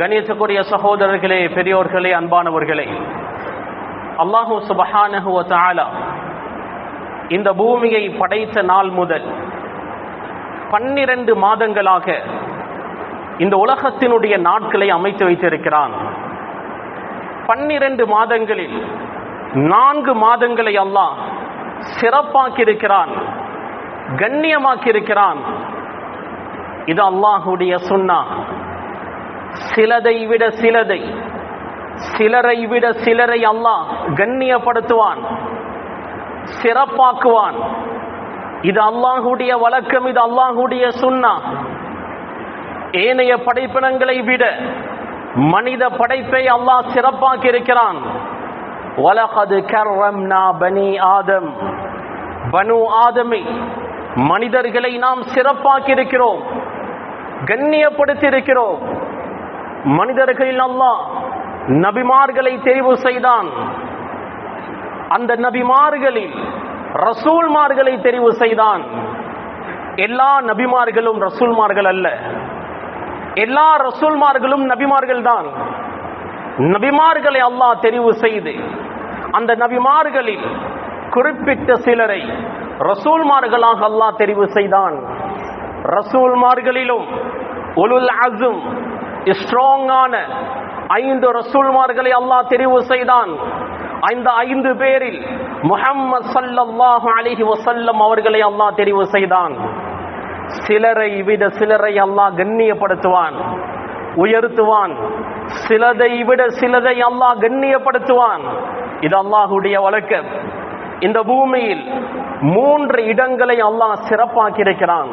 கணியத்துக்குரிய சகோதரர்களே பெரியோர்களே அன்பானவர்களே. அல்லாஹூ சுபஹானஹுவ இந்த பூமியை படைத்த நாள் முதல் பன்னிரண்டு மாதங்களாக இந்த உலகத்தினுடைய நாட்களை அமைத்து வைத்திருக்கிறான். பன்னிரண்டு மாதங்களில் நான்கு மாதங்களை அல்லாஹ் சிறப்பாக்கியிருக்கிறான் கண்ணியமாக்கியிருக்கிறான். இது அல்லாஹுடைய சுன்னா. சிலதை விட சிலதை சிலரை விட சிலரை அல்லாஹ் கண்ணியப்படுத்துவான் சிறப்பாக்குவான். இது அல்லாஹுடைய வழக்கம் இது அல்லாஹுடைய சுண்ணா ஏனைய படைப்பினங்களை விட மனித படைப்பை அல்லாஹ் சிறப்பாக்கி இருக்கிறான் வலகது கர்ரம்னா பனி ஆதம். பனு ஆதமை மனிதர்களை நாம் சிறப்பாக்கி இருக்கிறோம் கண்ணியப்படுத்தி இருக்கிறோம் மனிதர்களில் அல்லாஹ் நபிமார்களை தெரிவு செய்தான். அந்த நபிமார்களில் ரசூல்மார்களை தெரிவு செய்தான். எல்லா நபிமார்களும் ரசூல்மார்கள் அல்ல. எல்லா ரசூல்மார்களும் நபிமார்கள் தான். நபிமார்களை அல்லாஹ் தெரிவு செய்து அந்த நபிமார்களில் குறிப்பிட்ட சிலரை ரசூல்மார்களாக அல்லாஹ் தெரிவு செய்தான். ரசூல்மார்களிலும் ஒலுல் அசும் ஸ்ட்ராங்கான ஐந்து ரசூல்மார்களை அல்லாஹ் தெரிவு செய்தான். ஐந்து ஐந்து பேரில் முஹம்மது சல்லல்லாஹு அலிஹி வசல்லம் அவர்களை அல்லாஹ் தெரிவு செய்தான். சிலரை விட சிலரை அல்லாஹ் கண்ணியப்படுத்துவான் உயர்த்துவான். சிலதை விட சிலதை அல்லாஹ் கண்ணியப்படுத்துவான். இது அல்லாஹுடைய வழக்கு. இந்த பூமியில் மூன்று இடங்களை அல்லாஹ் சிறப்பாக்கி இருக்கிறான்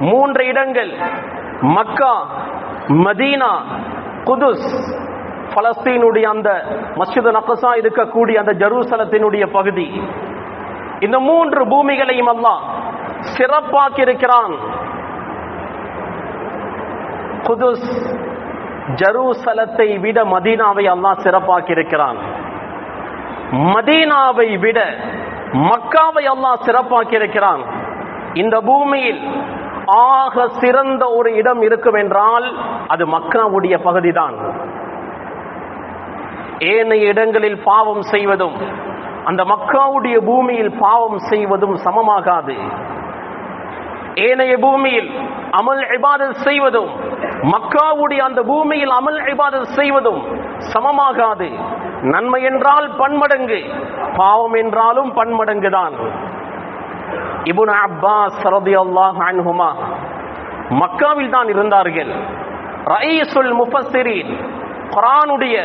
மூன்று இடங்கள். மக்கா மதீனா குதுஸ் பலஸ்தீனுடைய அந்த மஸ்ஜித் நக்கசா இருக்கக்கூடிய அந்த ஜெருசலத்தினுடைய பகுதி. இந்த மூன்று பூமிகளையும் அல்லாஹ் சிறப்பாக்கி இருக்கிறான் குதுஸ் ஜெருசலத்தை விட மதீனாவை அல்லாஹ் சிறப்பாக்கி இருக்கிறான் மதீனாவை விட மக்காவை அல்லாஹ் சிறப்பாக்கி இருக்கிறான் இந்த பூமியில் ஆக சிறந்த ஒரு இடம் இருக்கும் என்றால் அது மக்காவுடைய பகுதிதான். ஏனைய இடங்களில் பாவம் செய்வதும் அந்த மக்காவுடைய பூமியில் பாவம் செய்வதும் சமமாகாது. ஏனைய பூமியில் அமல் இபாதல் செய்வதும் மக்காவுடைய அந்த பூமியில் அமல் இபாதல் செய்வதும் சமமாகாது. நன்மை என்றால் பன்மடங்கு பாவம் என்றாலும் பன்மடங்கு தான் இபுன் அப்பாஸ் ரலியல்லாஹு அன்ஹுமா. மக்காவில் தான் இருந்தார்கள். ரயீசுல் முஃபஸ்ஸிரீன் குரானுடைய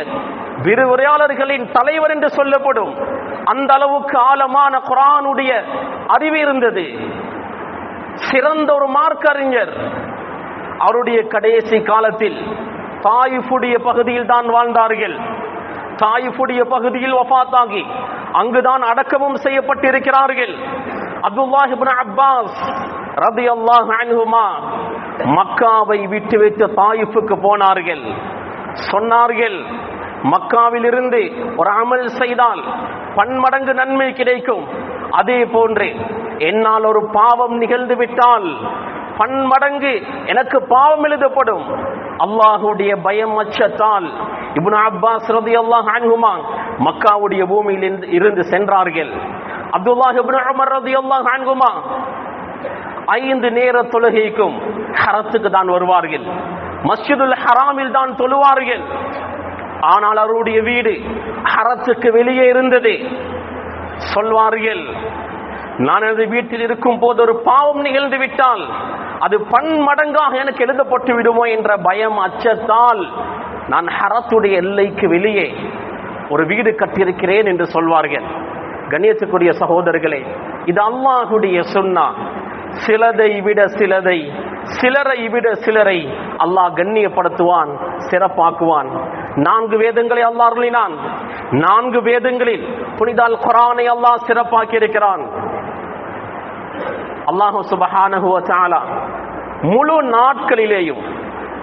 விரிவுரையாளர்களின் தலைவர் என்று சொல்லப்படும் அந்த அளவுக்கு ஆழமான குரானுடைய அறிவு இருந்தது. சிறந்த ஒரு மார்க்கறிஞர் அவருடைய கடைசி காலத்தில் தாயிஃபுடைய பகுதியில் தான் வாழ்ந்தார்கள். தாயிஃபுடைய பகுதியில் வஃபாத்தாகி அங்குதான் அடக்கமும் செய்யப்பட்டிருக்கிறார்கள். அப்துல்லாஹ் இப்னு அப்பாஸ் ரலியல்லாஹு அன்ஹுமா மக்காவை விட்டு விட்டு தாயிஃபுக்கு போனார்கள். சொன்னார்கள் மக்காவில் இருந்து ஒரு அமல் செய்தால் பன்மடங்கு நன்மை கிடைக்கும். அதே போன்று என்னால் ஒரு பாவம் நிகழ்ந்து விட்டால் பன்மடங்கு எனக்கு பாவம் எழுதப்படும். அல்லாஹுடைய பயம் அச்சத்தால் இப்னு அப்பாஸ் அல்லாஹ் அன்ஹுமா மக்காவுடைய பூமியில் இருந்து- இருந்து சென்றார்கள். அப்துல்லாஹ் ஐந்து நேர தொழுகைக்கும் ஹரத்துக்கு தான் வருவார்கள். மஸ்ஜிதுல் ஹராமில் தான் தொழுவார்கள். ஆனால் அவருடைய வீடு ஹரத்துக்கு வெளியே இருந்தது. சொல்வார்கள் நான் எனது வீட்டில் இருக்கும் போது ஒரு பாவம் நிகழ்ந்து விட்டால் அது பன்மடங்காக எனக்கு எழுதப்பட்டு விடுமோ என்ற பயம் அச்சத்தால் நான் ஹரத்துடைய எல்லைக்கு வெளியே ஒரு வீடு கட்டியிருக்கிறேன் என்று சொல்வார்கள். கண்ணியத்துக்குரிய சகோதரர்களே இது அல்லாஹுடைய சொன்னா சிலதை விட சிலதை சிலரை விட சிலரை அல்லாஹ் கண்ணியப்படுத்துவான் சிறப்பாக்குவான். நான்கு வேதங்களை அல்லாஹ் அருளினான். நான்கு வேதங்களில் புனிதால் குரானை அல்லாஹ் சிறப்பாக்கி இருக்கிறான் அல்லாஹு சுபஹானஹு முழு நாட்களிலேயும்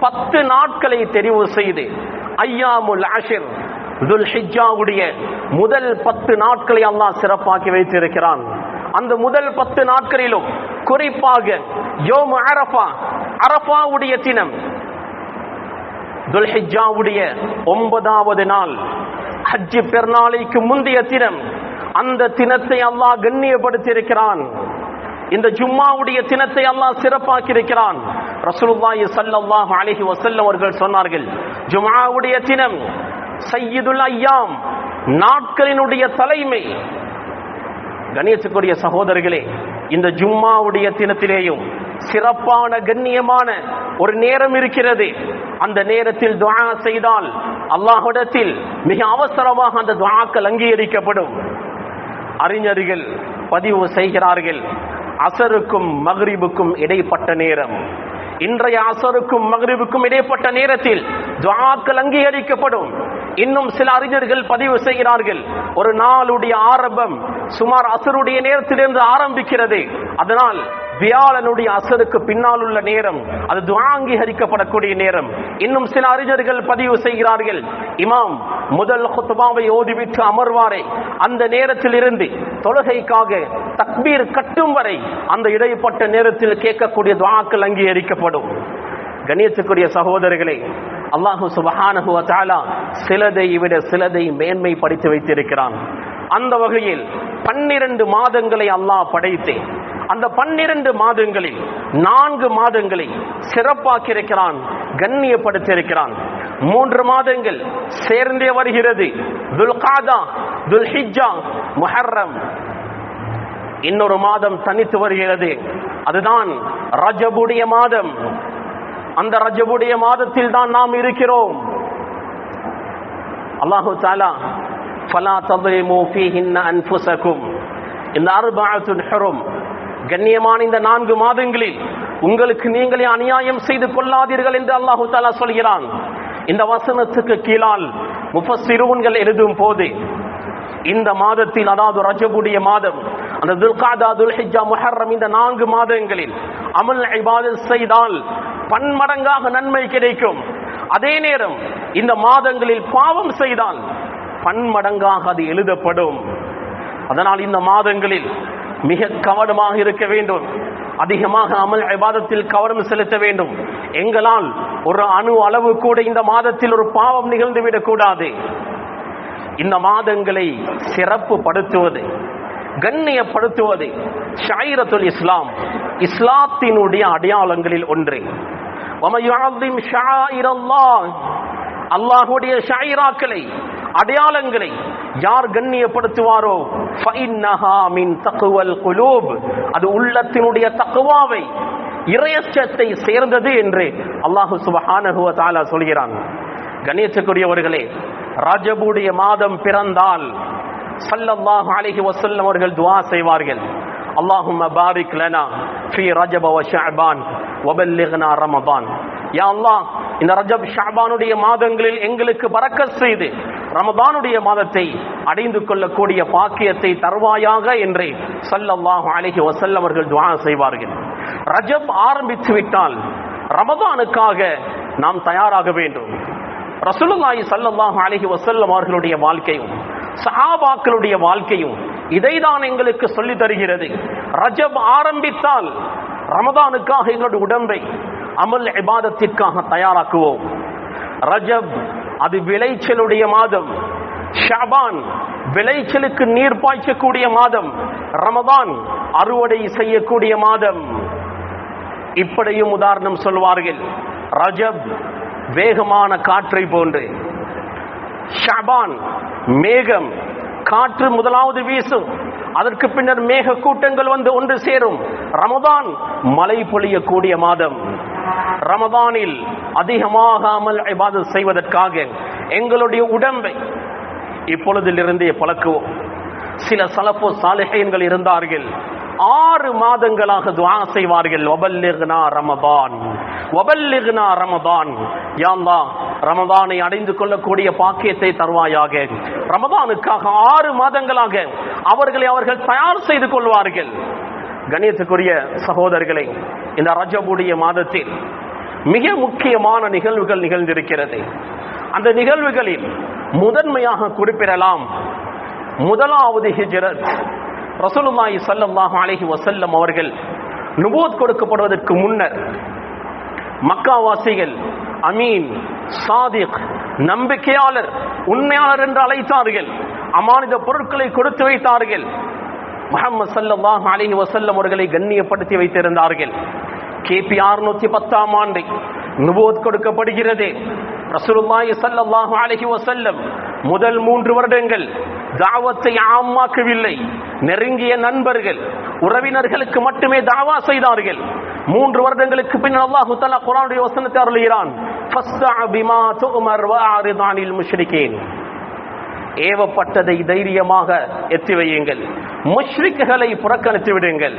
பத்து நாட்களை தெரிவு செய்து ஐயாமுல் அஷிர் துல்ஹிஜாவுடைய முதல் பத்து நாட்களை அல்லாஹ் சிறப்பாக்கி வைத்திருக்கிறான். அந்த முதல் பத்து நாட்களிலும் குறிப்பாக யோம் அரபா அரபாவுடைய தினம் துல்ஹிஜாவுடைய ஒன்பதாவது நாள் ஹஜ்ஜி பெருநாளைக்கு முந்தைய தினம் அந்த தினத்தை அல்லாஹ் கண்ணியப்படுத்தியிருக்கிறான். இந்த ஜும்மாவுடைய தினத்தை அல்லாஹ் சிறப்பாக்கி இருக்கிறான் ரசூலுல்லாஹி ஸல்லல்லாஹு அலைஹி வஸல்லம் அவர்கள் சொன்னார்கள் ஜும்ஆவுடைய தினம் சையீதுல் ஐயாம் நாட்களினுடைய தலைமை. கணியத்துக்குரிய சகோதரர்களே இந்த ஜும்மாவுடைய தினத்திலேயும் சிறப்பான கண்ணியமான ஒரு நேரம் இருக்கிறது. அந்த நேரத்தில் துவா செய்தால் அல்லாஹிடத்தில் மிக அவசரமாக அந்த துவாக்கள் அங்கீகரிக்கப்படும். அறிஞர்கள் பதிவு செய்கிறார்கள் அசருக்கும் மகரிபுக்கும் இடைப்பட்ட நேரம். இன்றைய அசருக்கும் மகரிபுக்கும் இடைப்பட்ட நேரத்தில் துவாக்கள் அங்கீகரிக்கப்படும். இன்னும் சில அறிஞர்கள் பதிவு செய்கிறார்கள். ஒரு நாளுடைய ஆரம்பம் சுமார் அசருடைய நேரத்திலிருந்து ஆரம்பிக்கிறது. அதனால் வியாழனுடைய அசருக்கு பின்னால் உள்ள நேரம் அது துவாங்கீகரிக்கப்படக்கூடிய நேரம். இன்னும் சில அறிஞர்கள் பதிவு செய்கிறார்கள். இமாம் முதல் ஹுத்துபாவை ஓதிவிட்டு அமர்வாரே. அந்த நேரத்தில் இருந்து தொழுகைக்காக தக்பீர் கட்டும் வரை அந்த இடைப்பட்ட நேரத்தில் கேட்கக்கூடிய துவாக்கள் அங்கீகரிக்கப்படும். கணியத்துக்குரிய சகோதரர்களே அல்லாஹு சுபஹானஹு சிலதை விட சிலதை மேன்மை படித்து வைத்திருக்கிறான். அந்த வகையில் பன்னிரண்டு மாதங்களை அல்லாஹ் படைத்து அந்த பன்னிரண்டு மாதங்களில் நான்கு மாதங்களை சிறப்பாக்கியிருக்கிறான் கண்ணியப்படுத்தியிருக்கிறான். மூன்று மாதங்கள் சேர்ந்தே வருகிறது. துல்காதா துல்ஹிஜ்ஜா முஹர்ரம். இன்னொரு மாதம் தனித்து வருகிறது. அதுதான் ரஜபுடைய மாதம். அந்த ரஜபுடைய மாதத்தில் தான் நாம் இருக்கிறோம். அல்லாஹு தாலா ஃபலா ததுலிமு ஃபீஹின்ன இந்த அர்பஅத்துல் கண்ணியமான இந்த நான்கு மாதங்களில் உங்களுக்கு நீங்களே அநியாயம் செய்து கொள்ளாதீர்கள் என்று அல்லாஹு தாலா சொல்கிறான். இந்த வசனத்துக்கு கீழால் முப்பசிறுவன்கள் எழுதும் போது இந்த மாதத்தில் அதாவது ரஜபுடைய மாதம் அந்த துல்காதா துல்ஹிஜா முஹர்ரம் இந்த நான்கு மாதங்களில் அமல் இபாதத் செய்தால் பன்மடங்காக நன்மை கிடைக்கும். அதே நேரம் இந்த மாதங்களில் பாவம் செய்தால் பன்மடங்காக அது எழுதப்படும். அதனால் இந்த மாதங்களில் மிக கவனமாக இருக்க வேண்டும். அதிகமாக அமல் விவாதத்தில் கவனம் செலுத்த வேண்டும். எங்களால் ஒரு அணு அளவு கூட இந்த மாதத்தில் ஒரு பாவம் நிகழ்ந்துவிடக் கூடாது இந்த மாதங்களை சிறப்பு படுத்துவது கண்ணியப்படுத்துவது ஷாயிரத்துல் இஸ்லாம் இஸ்லாத்தினுடைய அடையாளங்களில் ஒன்று. அல்லாஹுடைய ஷாயிராக்களை அடையாளங்களை யார் கண்ணியப்படுத்துவாரோ? அது உள்ளத்தினுடைய தக்குவாவை இறையச்சத்தை சேர்ந்தது என்று அல்லாஹு சுபஹானஹுவ தாலா சொல்கிறான். கணேசக்குரியவர்களே ரஜபுடைய மாதம் பிறந்தால் சல்லல்லாஹு அலைஹி வசல்லம் அவர்கள் துவா செய்வார்கள். اللهم بارك لنا في رجب وشعبان وبلغنا رمضان யா அல்லாஹ் இந்த ரஜப் ஷாபானுடைய மாதங்களில் எங்களுக்கு பறக்கத் செய்து ரமதானுடைய மாதத்தை அடைந்து கொள்ளக்கூடிய பாக்கியத்தை தருவாயாக என்று சல்லல்லாஹு அலைஹி வஸல்லம் அவர்கள் துஆ செய்வார்கள் ரஜப் ஆரம்பித்து விட்டால் ரமதானுக்காக நாம் தயாராக வேண்டும் ரசூலுல்லாஹி ஸல்லல்லாஹு அலைஹி வஸல்லம் அவர்களுடைய வாழ்க்கையும் சஹாபாக்களுடைய வாழ்க்கையும் இதைதான் எங்களுக்கு சொல்லி தருகிறது. ரஜப் ஆரம்பித்தால் ரமதானுக்காக எங்களுடைய உடம்பை அமல் இபாதத்திற்காக தயாராக்குவோம். ரஜப் அது விளைச்சலுடைய மாதம். ஷாபான் விளைச்சலுக்கு நீர் பாய்ச்சக்கூடிய மாதம். ரமதான் அறுவடை செய்யக்கூடிய மாதம். இப்படியும் உதாரணம் சொல்வார்கள். ரஜப் வேகமான காற்றை போன்று. ஷாபான் மேகம் காற்று முதலாவது வீசும். அதற்கு பின்னர் மேக கூட்டங்கள் வந்து ஒன்று சேரும். ரமதான் மழை பொழியக்கூடிய மாதம். ரமதானில் அதிகமாகாமல் இபாதத் செய்வதற்காக எங்களுடைய உடம்பை இப்பொழுதிலிருந்தே பழக்குவோம். சில சலப்பு சாலிஹைன்கள் இருந்தார்கள். ஆறு மாதங்களாக துவா செய்வார்கள். வபல்லிக்னா ரமபான் வபல்லிக்னா ரமபான் யாந்தா ரமதானை அடைந்து கொள்ளக்கூடிய பாக்கியத்தை தருவாயாக. ரமதானுக்காக ஆறு மாதங்களாக அவர்களை அவர்கள் தயார் செய்து கொள்வார்கள். கணியத்துக்குரிய சகோதரர்களை இந்த ரஜபுடைய மாதத்தில் மிக முக்கியமான நிகழ்வுகள் நிகழ்ந்திருக்கிறது. அந்த நிகழ்வுகளில் முதன்மையாக குறிப்பிடலாம் முதலாவது ஹிஜ்ரத். ரசூலுல்லாஹி ஸல்லல்லாஹு அலைஹி வஸல்லம் அவர்கள் நுபுவத் கொடுக்கப்படுவதற்கு முன்னர் மக்காவாசிகள் அமீன் சாதிக் நம்பிக்கையாளர் உண்மையாளர் என்று அழைத்தார்கள். அமானித பொருட்களை கொடுத்து வைத்தார்கள். முகமது சல்லாஹ் அலைஹி வசல்லம் அவர்களை கண்ணியப்படுத்தி வைத்திருந்தார்கள். கிபி அறுநூத்தி பத்தாம் ஆண்டு நுபோத் கொடுக்கப்படுகிறது. ரசூலுல்லாஹி ஸல்லல்லாஹு அலைஹி வஸல்லம் முதல் மூன்று வருடங்கள் தாவத்தை ஆமாக்கவில்லை. நெருங்கிய நண்பர்கள் உறவினர்களுக்கு மட்டுமே தாவா செய்தார்கள். மூன்று வருடங்களுக்கு பின்னர் அல்லாஹு தலா குரானுடைய வசனத்தை அருளுகிறான். ஏவப்பட்டதை தைரியமாக எத்தி வையுங்கள். முஷ்ரிக்குகளை புறக்கணித்து விடுங்கள்.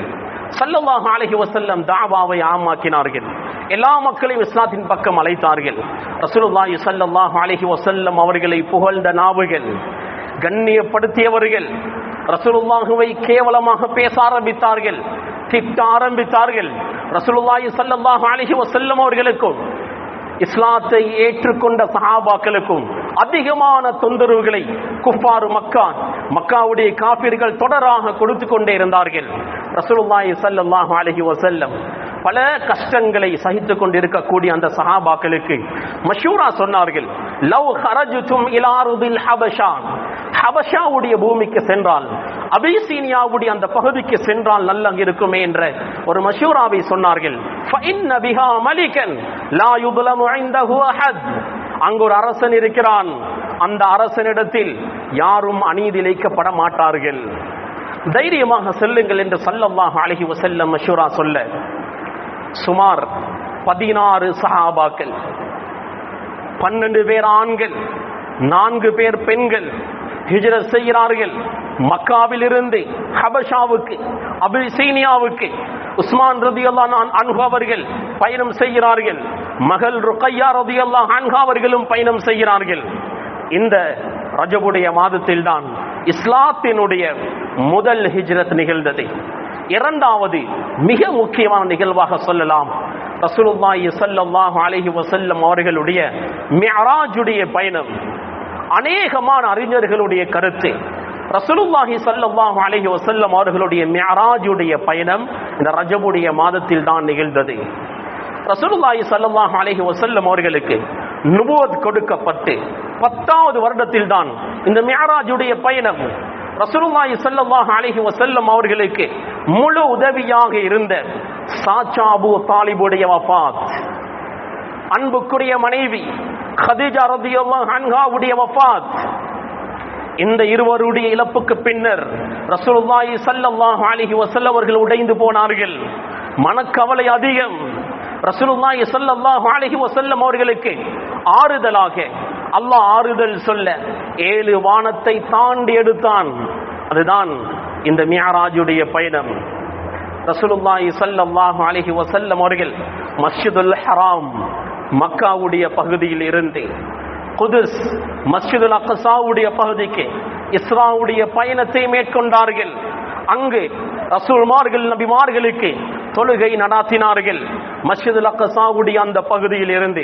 சல்லல்லாஹு அலைஹி வசல்லம் தாவாவை ஆமாக்கினார்கள். எல்லா மக்களையும் இஸ்லாத்தின் பக்கம் அழைத்தார்கள். ரசூலுல்லாஹி ஸல்லல்லாஹு அலைஹி வசல்லம் அவர்களை புகழ்ந்த நாவுகள். கண்ணியப்படுத்தியவர்கள் ரசூலுல்லாஹுவை கேவலமாக பேச ஆரம்பித்தார்கள் திட்ட ஆரம்பித்தார்கள். ரசூலுல்லாஹி ஸல்லல்லாஹு அலைஹி வஸல்லம் அவர்களுக்கும் இஸ்லாத்தை ஏற்றுக்கொண்ட சஹாபாக்களுக்கும் அதிகமான தொந்தரவுகளை குஃபாரு மக்கா மக்காவுடைய காபிர்கள் தொடராக கொடுத்து கொண்டே இருந்தார்கள். ரசூலுல்லாஹி ஸல்லல்லாஹு அலைஹி வஸல்லம் பல கஷ்டங்களை சகித்துக் கொண்டிருக்கக்கூடிய அந்த சஹாபாக்களுக்கு மஷூரா சொன்னார்கள் லவ் ஹரஜுதும் இலாருபில் ஹபஷா. ஹபஷாவுடைய பூமிக்கு சென்றால் அபிசீனியாவுடைய அந்த பகுதிக்கு சென்றால் நல்ல இருக்குமே என்ற ஒரு மஷூராவை சொன்னார்கள். அங்கு ஒரு அரசன் இருக்கிறான். அந்த அரசனிடத்தில் யாரும் அநீதி இழைக்கப்பட மாட்டார்கள். தைரியமாக செல்லுங்கள் என்று சல்லல்லாஹ் அழகி செல்ல மஷூரா சொல்ல. சுமார் பதினாறு சஹாபாக்கள் பன்னெண்டு பேர் ஆண்கள் நான்கு பேர் பெண்கள் ஹிஜ்ரத் செய்கிறார்கள். மக்காவில் இருந்து ஹபஷாவுக்கு அபிசீனியாவுக்கு. உஸ்மான் ரதியல்லா நான் அவர்கள் பயணம் செய்கிறார்கள். மகள் ருக்கையா ரதியல்லா அன்ஹா அவர்களும் பயணம் செய்கிறார்கள். இந்த ரஜபுடைய மாதத்தில் தான் இஸ்லாத்தினுடைய முதல் ஹிஜ்ரத் நிகழ்ந்தது. இரண்டாவது மிக முக்கியமான நிகழ்வாக சொல்லலாம். ரசூலுல்லாஹி ஸல்லல்லாஹு அலைஹி வஸல்லம் அவர்களுடைய மிஅராஜுடைய பயணம். அநேகமான அறிஞர்களுடைய கருத்து. ரசூலுல்லாஹி ஸல்லல்லாஹு அலைஹி வஸல்லம் அவர்களுடைய மியராஜுடைய பயணம் இந்த ரஜபுடைய மாதத்தில் தான் நிகழ்ந்தது. ரசூலுல்லாஹி ஸல்லல்லாஹு அலைஹி வஸல்லம் அவர்களுக்கு நுபுவத் கொடுக்கப்பட்டு பத்தாவது வருடத்தில் தான் இந்த மியராஜுடைய பயணம். ரசூலுல்லாஹி ஸல்லல்லாஹு அலைஹி வஸல்லம் அவர்களுக்கு முழு உதவியாக இருந்த சாச்சா அபு தாலிபுடைய வஃபாத் அன்புக்குரிய மனைவி khadija ரதியல்லாஹு அன்ஹாவுடைய வஃபாத் இந்த இருவருடைய இழப்புக்கு பின்னர் ரசூலுல்லாஹி ஸல்லல்லாஹு அலைஹி வஸல்லம் அவர்கள் உடைந்து போனார்கள். மனக்கவலை அதிகம். ரசூலுல்லாஹி ஸல்லல்லாஹு அலைஹி வஸல்லம் அவர்களுக்கு ஆறுதலாக அல்லாஹ் ஆறுதல் சொல்ல ஏழு வானத்தை தாண்டி எடுத்தான். அதுதான் இந்த மியராஜுடைய பயணம். ரசூலுல்லாஹி ஸல்லல்லாஹு அலைஹி வஸல்லம் அவர்கள் மஸ்ஜிதுல் ஹராம் மக்காவுடைய பகுதியில் இருந்து குதுஸ் மஸ்ஜிதுல் அக்கசாவுடைய பகுதிக்கு இஸ்ராவுடைய பயணத்தை மேற்கொண்டார்கள். அங்கு ரசூல்மார்கள் நபிமார்களுக்கு தொழுகை நடாத்தினார்கள். மஸ்ஜிதுல் அக்கசாவுடைய அந்த பகுதியில் இருந்து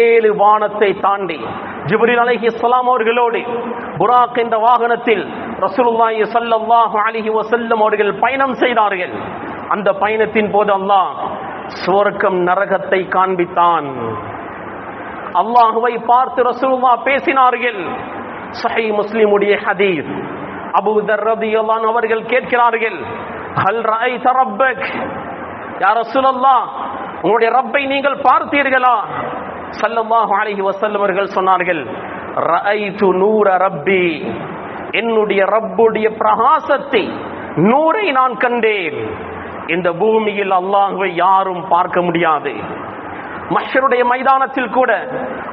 ஏழு வானத்தை தாண்டி ஜிப்ரீல் அலஹி இஸ்லாம் அவர்களோடு புராக் என்ற வாகனத்தில் ரசூலுல்லாஹி ஸல்லல்லாஹு அலைஹி வஸல்லம் அவர்கள் பயணம் செய்தார்கள். அந்த பயணத்தின் போது அல்லாஹ் சுவர்க்கம் நரகத்தை காண்பித்தான். அல்லாஹுவை பார்த்து ரசூலுல்லா பேசினார்கள். சஹி முஸ்லிமுடைய ஹதீஸ். அபுதர் தர் அவர்கள் கேட்கிறார்கள் ஹல் ரஅய்த தரப்பக் யார் ரசூலல்லா உங்களுடைய ரப்பை நீங்கள் பார்த்தீர்களா? சல்லல்லாஹு அலைஹி வஸல்லம் அவர்கள் சொன்னார்கள் ரஐது நூர ரப்பி. என்னுடைய ரப்புடைய பிரகாசத்தை நூரை நான் கண்டேன். இந்த பூமியில் அல்லாஹுவை யாரும் பார்க்க முடியாது. மஷருடைய மைதானத்தில் கூட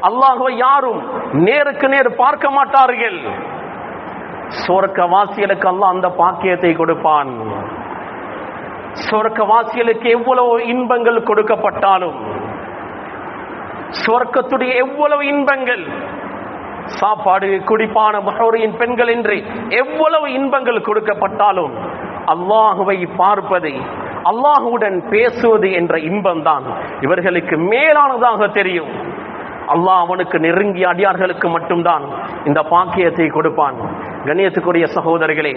அல்லாஹுவை யாரும் நேருக்கு நேர் பார்க்க மாட்டார்கள். சொர்க்கவாசிகளுக்கு அல்லாஹ் அந்த பாக்கியத்தை கொடுப்பான். சொர்க்கவாசிகளுக்கு எவ்வளவு இன்பங்கள் கொடுக்கப்பட்டாலும் சொர்க்கத்துடைய எவ்வளவு இன்பங்கள் சாப்பாடு குடிப்பான மகோரியின் பெண்கள் என்று எவ்வளவு இன்பங்கள் கொடுக்கப்பட்டாலும் அல்லாஹுவை பார்ப்பதை அல்லாஹுடன் பேசுவது என்ற இன்பம் தான் இவர்களுக்கு மேலானதாக தெரியும். அல்லாஹ் அவனுக்கு நெருங்கிய அடியார்களுக்கு மட்டும்தான் இந்த பாக்கியத்தை கொடுப்பான். கணியத்துக்குரிய சகோதரர்களே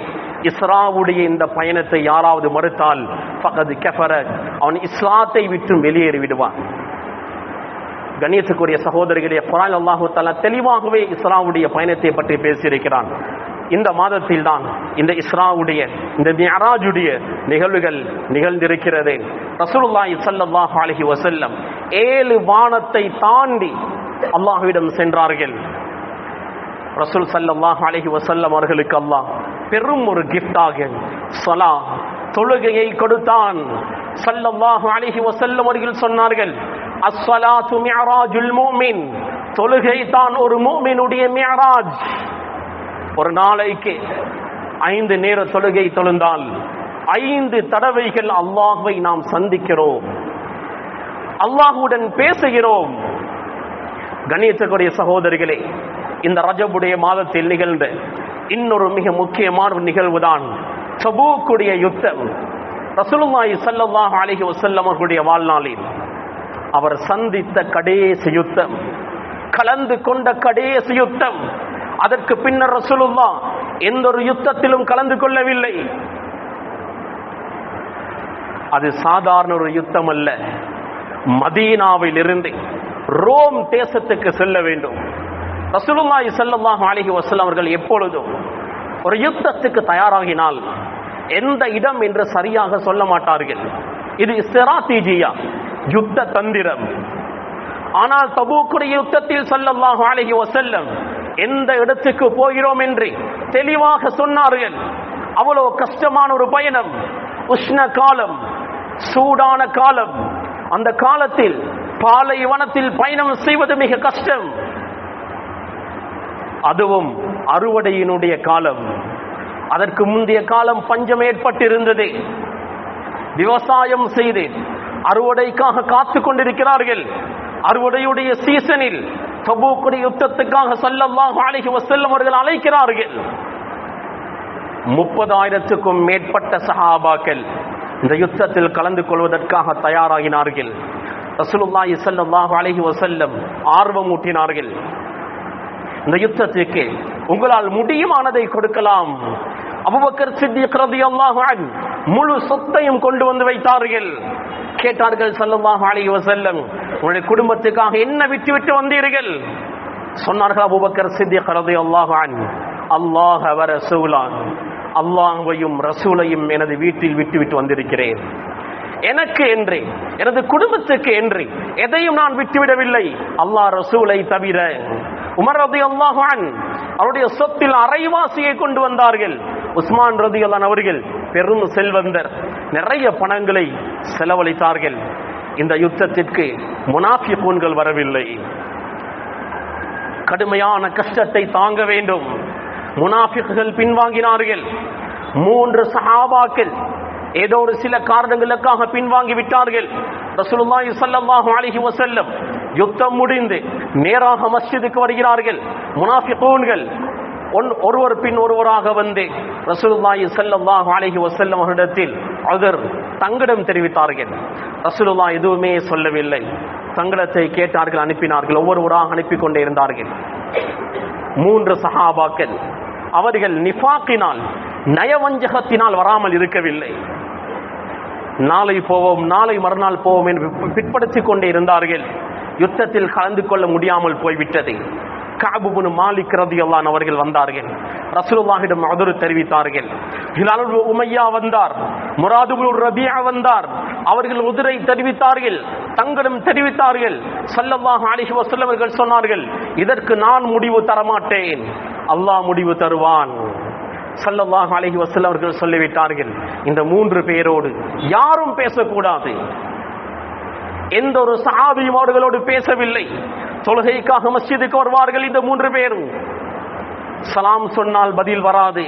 இஸ்ராவுடைய இந்த பயணத்தை யாராவது மறுத்தால் பகது கெஃபர. அவன் இஸ்லாத்தை விட்டு வெளியேறி விடுவான் கணியத்துக்குரிய சகோதரிகளே குரான் அல்லாஹு தஆலா தெளிவாகவே இஸ்ராவுடைய பயணத்தை பற்றி பேசியிருக்கிறான். இந்த மாதத்தில் தான் இந்த இஸ்ராவுடைய இந்த மியராஜுடைய நிகழ்வுகள் நிகழ்ந்திருக்கிறது. ரசூலுல்லாஹி ஸல்லல்லாஹு அலைஹி வஸல்லம் ஏழு வானத்தை தாண்டி அல்லாஹ்விடம் சென்றார்கள். ரசூல் சல்லாஹ் அலஹி வசல்லம் அவர்களுக்கு அல்லாஹ் பெரும் ஒரு கிஃப்டாக சலா தொழுகையை கொடுத்தான். ஸல்லல்லாஹு அலஹி வசல்லம் அவர்கள் சொன்னார்கள் அஸ்ஸலாத்து மியராஜுல் மோமின். தொழுகை தான் ஒரு மோமினுடைய மியராஜ் ஒரு நாளைக்கு ஐந்து நேர தொழுகை தொழுந்தால் ஐந்து தடவைகள் அல்லாஹுவை நாம் சந்திக்கிறோம். அல்லாஹுடன் பேசுகிறோம். கணியத்துக்குரிய சகோதரிகளே இந்த ரஜபுடைய மாதத்தில் நிகழ்ந்த இன்னொரு மிக முக்கியமான ஒரு நிகழ்வுதான் சபூக்குடைய யுத்தம். ரசூலுல்லாஹி ஸல்லல்லாஹு அலைஹி வஸல்லம் அவர்களுடைய வாழ்நாளில் அவர் சந்தித்த கடைசி யுத்தம் கலந்து கொண்ட கடைசி யுத்தம். அதற்கு பின்னர் ரசூலுல்லா எந்த ஒரு யுத்தத்திலும் கலந்து கொள்ளவில்லை. அது சாதாரண ஒரு யுத்தம் அல்ல மதீனாவில் இருந்து ரோம் தேசத்துக்கு செல்ல வேண்டும். ரசூலுல்லாஹி ஸல்லல்லாஹு அலைஹி வஸல்லம் அவர்கள் எப்பொழுதும் ஒரு யுத்தத்துக்கு தயாராகினால் எந்த இடம் என்று சரியாக சொல்ல மாட்டார்கள். இது ஸ்திராத்தீஜியா யுத்த தந்திரம். ஆனால் தபூக்குடைய யுத்தத்தில் சல்லல்லாஹு அலைஹி வஸல்லம் எந்த இடத்துக்கு போகிறோம் என்று தெளிவாக சொன்னார்கள். அவ்வளவு கஷ்டமான ஒரு பயணம். உஷ்ண காலம் சூடான காலம். அந்த காலத்தில் பாலைவனத்தில் பயணம் செய்வது மிக கஷ்டம். அதுவும் அறுவடையினுடைய காலம். அதற்கு முந்தைய காலம் பஞ்சம் ஏற்பட்டிருந்தது. விவசாயம் செய்து அறுவடைக்காக காத்து கொண்டிருக்கிறார்கள். அறுவடையுடைய சீசனில் தபூக்குடி யுத்தத்துக்காக சல்லல்லாஹு அலைஹி வஸல்லம் அவர்கள் அழைக்கிறார்கள். முப்பதாயிரத்துக்கும் மேற்பட்ட சஹாபாக்கள் இந்த யுத்தத்தில் கலந்து கொள்வதற்காக தயாராகினார்கள். ரசூலுல்லாஹி ஸல்லல்லாஹு அலைஹி வஸல்லம் ஆர்வம் ஊட்டினார்கள். இந்த யுத்தத்துக்கு உங்களால் முடியுமானதை கொடுக்கலாம். அபுபக்கர் சித்திக் ரலியல்லாஹு அன்ஹு முழு சொத்தையும் கொண்டு வந்து வைத்தார்கள். கேட்டார்கள் ஸல்லல்லாஹு அலைஹி வஸல்லம். உங்களுடைய குடும்பத்துக்காக என்ன விட்டு விட்டு வந்தீர்கள்? சொன்னார்கள் அபூபக்கர் சித்திக் ரலியல்லாஹு அல்லாஹான் அல்லாஹ் வர சூலான் அல்லாஹையும் ரசூலையும் எனது வீட்டில் விட்டு விட்டு வந்திருக்கிறேன். எனக்கு என்று எனது குடும்பத்துக்கு என்று எதையும் நான் விட்டுவிடவில்லை. அல்லாஹ் ரசூலை தவிர. உமர் ரதி அல்லாஹான் அவருடைய சொத்தில் அரைவாசியை கொண்டு வந்தார்கள். உஸ்மான் ரதி அல்லான் அவர்கள் பெரும் செல்வந்தர். நிறைய பணங்களை செலவழித்தார்கள். இந்த யுத்தத்திற்கு முனாஃபிகூன்கள் வரவில்லை. கடுமையான கஷ்டத்தை தாங்க வேண்டும். முனாஃபிக்குகள் பின்வாங்கினார்கள். மூன்று சஹாபாக்கள் ஏதோ ஒரு சில காரணங்களுக்காக பின்வாங்கி விட்டார்கள். ரசூலுல்லாஹி ஸல்லல்லாஹு அலைஹி வஸல்லம் யுத்தம் முடிந்து நேராக மஸ்ஜிதுக்கு வருகிறார்கள். முனாஃபிகூன்கள் ஒருவர் பின் ஒருவராக வந்து ரசூலுல்லாஹி ஸல்லல்லாஹு அலைஹி வஸல்லம் அவர்களிடத்தில் அதர் தங்கிடம் தெரிவித்தார்கள் ரசூலுல்லா எதுவுமே சொல்லவில்லை. தங்களத்தை கேட்டார்கள் அனுப்பினார்கள் ஒவ்வொருவராக அனுப்பி கொண்டே இருந்தார்கள். மூன்று சஹாபாக்கள் அவர்கள் நிஃபாக்கினால் நயவஞ்சகத்தினால் வராமல் இருக்கவில்லை. நாளை போவோம் நாளை மறுநாள் போவோம் என்று பிற்படுத்திக் கொண்டே இருந்தார்கள். யுத்தத்தில் கலந்து கொள்ள முடியாமல் போய்விட்டது. காபுபுன் மாலிக் ரதியல்லான் அவர்கள் வந்தார்கள். ரசூலுல்லாஹிடம் அதரு தெரிவித்தார்கள். ஹிலாலுல் உமையா வந்தார். முராதுபுல் ரபியா வந்தார். அவர்கள் உதிரை தெரிவித்தார்கள். தங்களும் தெரிவித்தார்கள். ஸல்லல்லாஹு அலிஹி வஸல்லம் அவர்கள் சொன்னார்கள் இதற்கு நான் முடிவு தரமாட்டேன். அல்லாஹ் முடிவு தருவான். சல்லல்லாஹ் அலைஹி வஸல்லம் அவர்கள் சொல்லிவிட்டார்கள் இந்த மூன்று பேரோடு யாரும் பேசக்கூடாது. எந்த ஒரு சஹாபியும் அவர்களோடு பேசவில்லை. தொழுகைக்காக மஸ்ஜிதுக்கு வருவார்கள் இந்த மூன்று பேரும். சலாம் சொன்னால் பதில் வராது.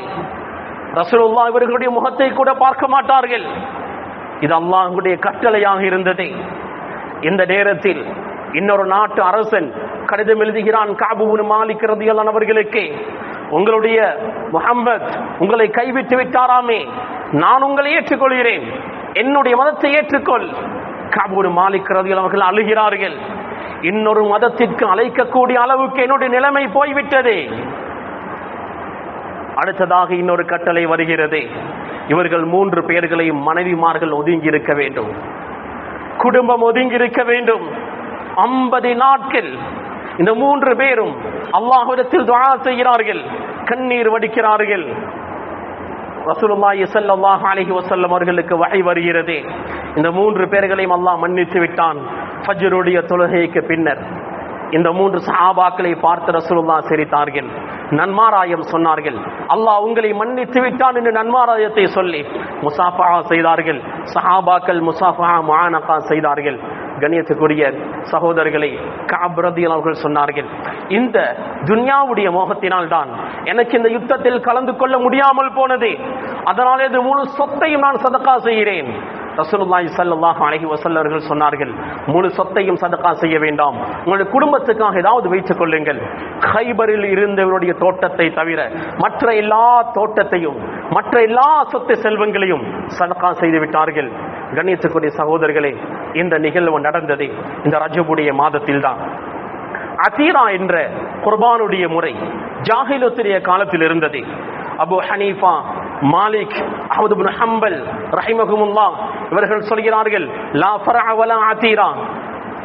ரசூலுல்லா இவர்களுடைய முகத்தை கூட பார்க்க மாட்டார்கள். இது அல்லாஹுடைய கட்டளையாக இருந்தது. இந்த நேரத்தில் இன்னொரு நாட்டு அரசன் கடிதம் எழுதுகிறான் காபுபுன் மாலிக் ரதியல்லான் அவர்களுக்கு உங்களுடைய முகம்மத் உங்களை கைவிட்டு விட்டாராமே நான் உங்களை ஏற்றுக்கொள்கிறேன். என்னுடைய மதத்தை ஏற்றுக்கொள். காபூர் மாலிக் ரதியல் அவர்கள் அழுகிறார்கள். இன்னொரு மதத்திற்கு அழைக்கக்கூடிய அளவுக்கு என்னுடைய நிலைமை போய்விட்டது. அடுத்ததாக இன்னொரு கட்டளை வருகிறது. இவர்கள் மூன்று பேர்களையும் மனைவிமார்கள் ஒதுங்கி இருக்க வேண்டும். குடும்பம் ஒதுங்கி இருக்க வேண்டும். ஐம்பது நாட்கள் இந்த மூன்று பேரும் அல்லாஹ்விடத்தில் துவா செய்கிறார்கள். கண்ணீர் வடிக்கிறார்கள். ரசூலுல்லாஹி ஸல்லல்லாஹு அலைஹி வஸல்லம் அவர்களுக்கு வகை வருகிறது. இந்த மூன்று பேர்களையும் அல்லாஹ் மன்னித்து விட்டான். ஃபஜ்ருடைய தொழுகைக்கு பின்னர் இந்த மூன்று சஹாபாக்களை பார்த்து ரசூலுல்லா சிரித்தார்கள். நன்மாராயம் சொன்னார்கள். அல்லாஹ் உங்களை மன்னித்து விட்டான் என்று நன்மாராயத்தை சொல்லி முசாஃபா செய்தார்கள். சஹாபாக்கள் முசாஃபா மானகா செய்தார்கள். கணியத்துக்குரிய சகோதரர்களை காபிரதியல் அவர்கள் சொன்னார்கள். இந்த துன்யாவுடைய மோகத்தினால் தான் எனக்கு இந்த யுத்தத்தில் கலந்து கொள்ள முடியாமல் போனது. அதனாலே இது முழு சொத்தையும் நான் சதக்கா செய்கிறேன். ரசூலுல்லாஹி ஸல்லல்லாஹு அலைஹி வஸல்லம் அவர்கள் சொன்னார்கள் முழு சொத்தையும் சதக்கா செய்ய வேண்டாம். உங்களுடைய குடும்பத்துக்காக ஏதாவது வைத்துக் கொள்ளுங்கள். ஹைபரில் இருந்தவருடைய தோட்டத்தை தவிர மற்ற எல்லா தோட்டத்தையும் மற்ற எல்லா சொத்து செல்வங்களையும் சதக்கா செய்து விட்டார்கள். கண்ணியத்துக்குரிய சகோதரர்களே இந்த நிகழ்வு நடந்தது இந்த ரஜபுடைய மாதத்தில் தான். அசீரா என்ற குர்பானுடைய முறை ஜாஹிலத்துடைய காலத்தில் இருந்தது. Abu Hanifa Malik Ahmad bin Hanbal ரஹிமகுமுல்லா இவர்கள் சொல்கிறார்கள் லா ஃபரஅ வலா அத்தீரா.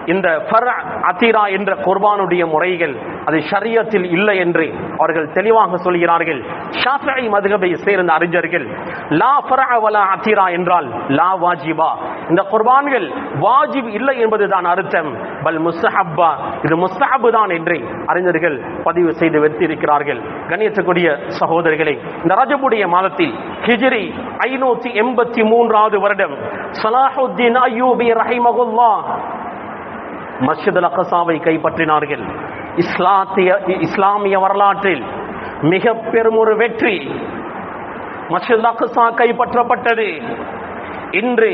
இந்த ஃபர அத்தீரா என்ற குர்பானுடைய முறைகள் அது ஷரியத்தில் இல்லை என்று அவர்கள் தெளிவாக சொல்கிறார்கள். ஷாஃபி மதுகபை சேர்ந்த அறிஞர்கள் லா ஃபரா வலா அத்தீரா என்றால் லா வாஜிபா. இந்த குர்பான்கள் வாஜிப் இல்லை என்பதுதான் அர்த்தம். பல் முஸ்தஹப்பா. இது முஸ்தஹபு தான் என்று அறிஞர்கள் பதிவு செய்து வைத்திருக்கிறார்கள். கணியத்துக்குரிய சகோதரர்களே இந்த ரஜபுடைய மாதத்தில் ஹிஜ்ரி ஐநூத்தி எண்பத்தி மூன்றாவது வருடம். சலாஹுத்தீன் அய்யூபி ரஹிமகுல்லா மஸ்ஜித் அல் அக்ஸாவை கைப்பற்றினார்கள். இஸ்லாத்திய இஸ்லாமிய வரலாற்றில் மிக பெரும் ஒரு வெற்றி. மஸ்ஜித் அகசா கைப்பற்றப்பட்டது. இன்று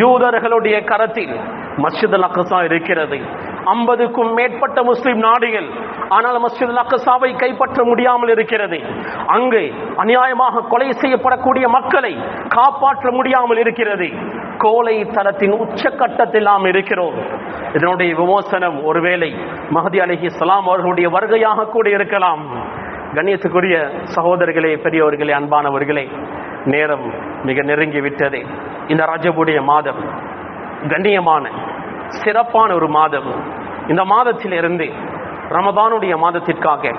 யூதர்களுடைய கரத்தில் மஸ்ஜித் அல் அக்ஸா இருக்கிறது. ஐம்பதுக்கும் மேற்பட்ட முஸ்லிம் நாடுகள் ஆனால் மஸ்ஜித் அல் அக்ஸாவை கைப்பற்ற முடியாமல் இருக்கிறது. அங்கு அநியாயமாக கொலை செய்யப்படக்கூடிய மக்களை காப்பாற்ற முடியாமல் இருக்கிறது. கோலை தரத்தின் உச்சக்கட்டத்தில் நாம் இருக்கிறோம். இதனுடைய விமோசனம் ஒருவேளை மஹதி அலஹி சலாம் அவர்களுடைய வருகையாக கூட இருக்கலாம். கண்ணியத்துக்குரிய சகோதரர்களே பெரியவர்களே அன்பானவர்களே நேரம் மிக நெருங்கி விட்டது. இந்த ரஜபுடைய மாதம் கண்ணியமான சிறப்பான ஒரு மாதம். இந்த மாதத்திலிருந்து ரமதானுடைய மாதத்திற்காக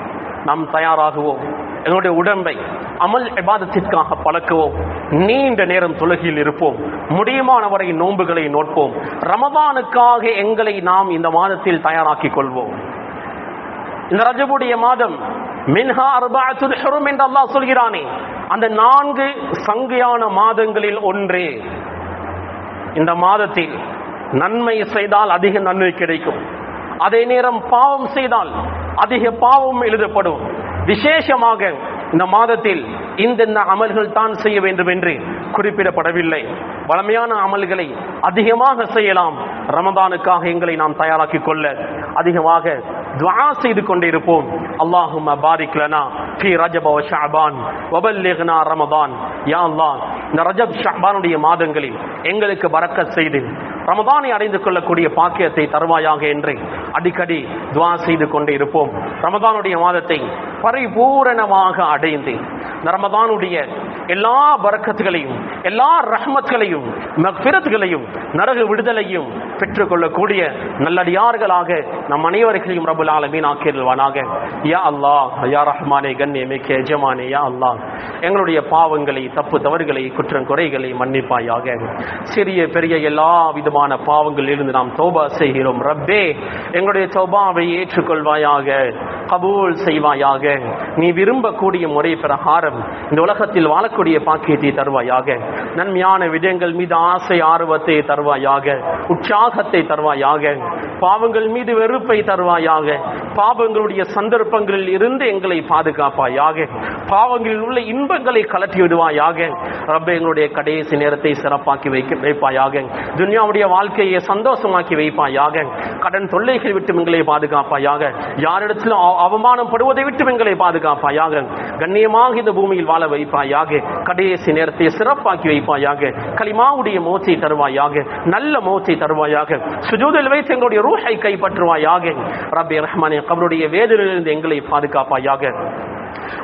நாம் தயாராகுவோம். எங்களுடைய உடம்பை அமல் இபாதத்திற்காக பழக்குவோம். நீண்ட நேரம் தொழுகையில் இருப்போம். முடியுமானவரை நோன்புகளை நோட்போம். ரமதானுக்காக எங்களை நாம் இந்த மாதத்தில் தயாராக்கிக் கொள்வோம். இந்த ரஜபுடைய மாதம் மின்ஹா அர்பாத்துல் ஹுரும் என்று அல்லாஹ் சொல்கிறானே. அந்த நான்கு சங்கையான மாதங்களில் ஒன்று. இந்த மாதத்தில் நன்மை செய்தால் அதிக நன்மை கிடைக்கும். அதே நேரம் பாவம் செய்தால் அதிக பாவம் எழுதப்படும். விசேஷமாக இந்த மாதத்தில் இந்த அமல்கள் தான் செய்ய வேண்டும் என்று குறிப்பிடப்படவில்லை. வளமையான அமல்களை அதிகமாக செய்யலாம். ரமதானுக்காக எங்களை நாம் தயாராக்கிக் கொள்ள அதிகமாக துவா செய்து கொண்டிருப்போம். அல்லாஹும்ம பாரிக் லனா ஃபீ ரஜப வ ஷஅபான் வபல்லிக்னா ரமதான். யா அல்லாஹ் இந்த ரஜப் ஷஅபானுடைய மாதங்களில் எங்களுக்கு பரக்கத் செய்து ரமதானை அடைந்து கொள்ளக்கூடிய பாக்கியத்தை தருவாயாக என்று அடிக்கடி துவா செய்து கொண்டு இருப்போம். ரமதானுடைய மாதத்தை பரிபூரணமாக அடைந்து ரமதானுடைய எல்லா பரக்கத்துகளையும் எல்லா ரஹ்மத்களையும் மக்பிரத்துகளையும் நரக விடுதலையும் பெற்றுக்கொள்ளக்கூடிய நல்லடியார்களாக நம் அனைவர்களையும் ரபுல் ஆலமீன் ஆக்கிடுவானாக யா அல்லா யா ரஹ்மானே கண்ணியமிக்க எஜமானே யா அல்லா. எங்களுடைய பாவங்களை தப்பு தவறுகளை குற்றம் குறைகளை மன்னிப்பாயாக. சிறிய பெரிய எல்லா விதமான விதமான பாவங்கள் இருந்து நாம் தௌபா செய்கிறோம். ரப்பே எங்களுடைய தௌபாவை ஏற்றுக்கொள்வாயாக கபூல் செய்வாயாக நீ விரும்பக்கூடிய முறை பிரகாரம் இந்த உலகத்தில் வாழக்கூடிய பாக்கியத்தை தருவாயாக நன்மையான விஜயங்கள் மீது ஆசை ஆர்வத்தை தருவாயாக உற்சாகத்தை தருவாயாக பாவங்கள் மீது வெறுப்பை தருவாயாக பாவங்களுடைய சந்தர்ப்பங்களில் இருந்து எங்களை பாதுகாப்பாயாக பாவங்களில் உள்ள இன்பங்களை கலட்டி விடுவாயாக ரப்ப எங்களுடைய கடைசி நேரத்தை சிறப்பாக்கி வைக்க வைப்பாயாக துன்யாவுடைய வாழ்க்கையை சந்தோஷமாக்கி வைப்பாயாக. கடன் தொல்லைகள் விட்டு எங்களை பாதுகாப்பாயாக. யாரிடத்திலும் அவ- அவமானப்படுவதை விட்டு எங்களை பாதுகாப்பாயாக. கண்ணியமாக இந்த பூமியில் வாழ வைப்பாயாக. கடைசி நேரத்தை சிறப்பாக்கி வைப்பாயாக. களிமாவுடைய மோச்சை தருவாயாக. நல்ல மோச்சை தருவாயாக. சுஜூதில் வைத்து எங்களுடைய ரூஹை கைப்பற்றுவாயாக. ரபி ரஹ்மானே கபருடைய வேதனையிலிருந்து எங்களை பாதுகாப்பாயாக.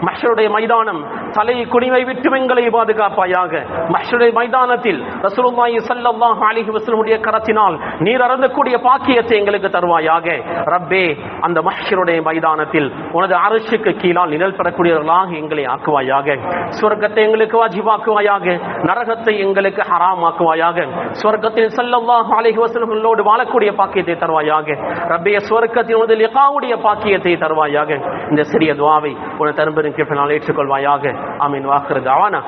மஷருடைய மைதானம் தலை குடிமை விட்டு எங்களை பாதுகாப்பாயாக. மஷருடைய மைதானத்தில் ரசூலுல்லாஹி ஸல்லல்லாஹு அலைஹி வஸல்லமுடைய கரத்தினால் நீர் அறந்தக்கூடிய பாக்கியத்தை எங்களுக்கு தருவாயாக. ரப்பே அந்த மஷருடைய மைதானத்தில் உனது அரசுக்கு கீழால் நிழல் பெறக்கூடியவர்களாக எங்களை ஆக்குவாயாக. சுவர்க்கத்தை எங்களுக்கு வாஜிபாக்குவாயாக. நரகத்தை எங்களுக்கு ஹராமாக்குவாயாக. சுவர்க்கத்தில் ஸல்லல்லாஹு அலைஹி வஸல்லமோடு வாழக்கூடிய பாக்கியத்தை தருவாயாக. ரப்பே சுவர்க்கத்தின் உனது லிகாவுடைய பாக்கியத்தை தருவாயாக. இந்த சிறிய துவாவை உனது نمبر ان کے فی الحال ایٹ سے کلوائیں آگے۔ امین واخر دعوانا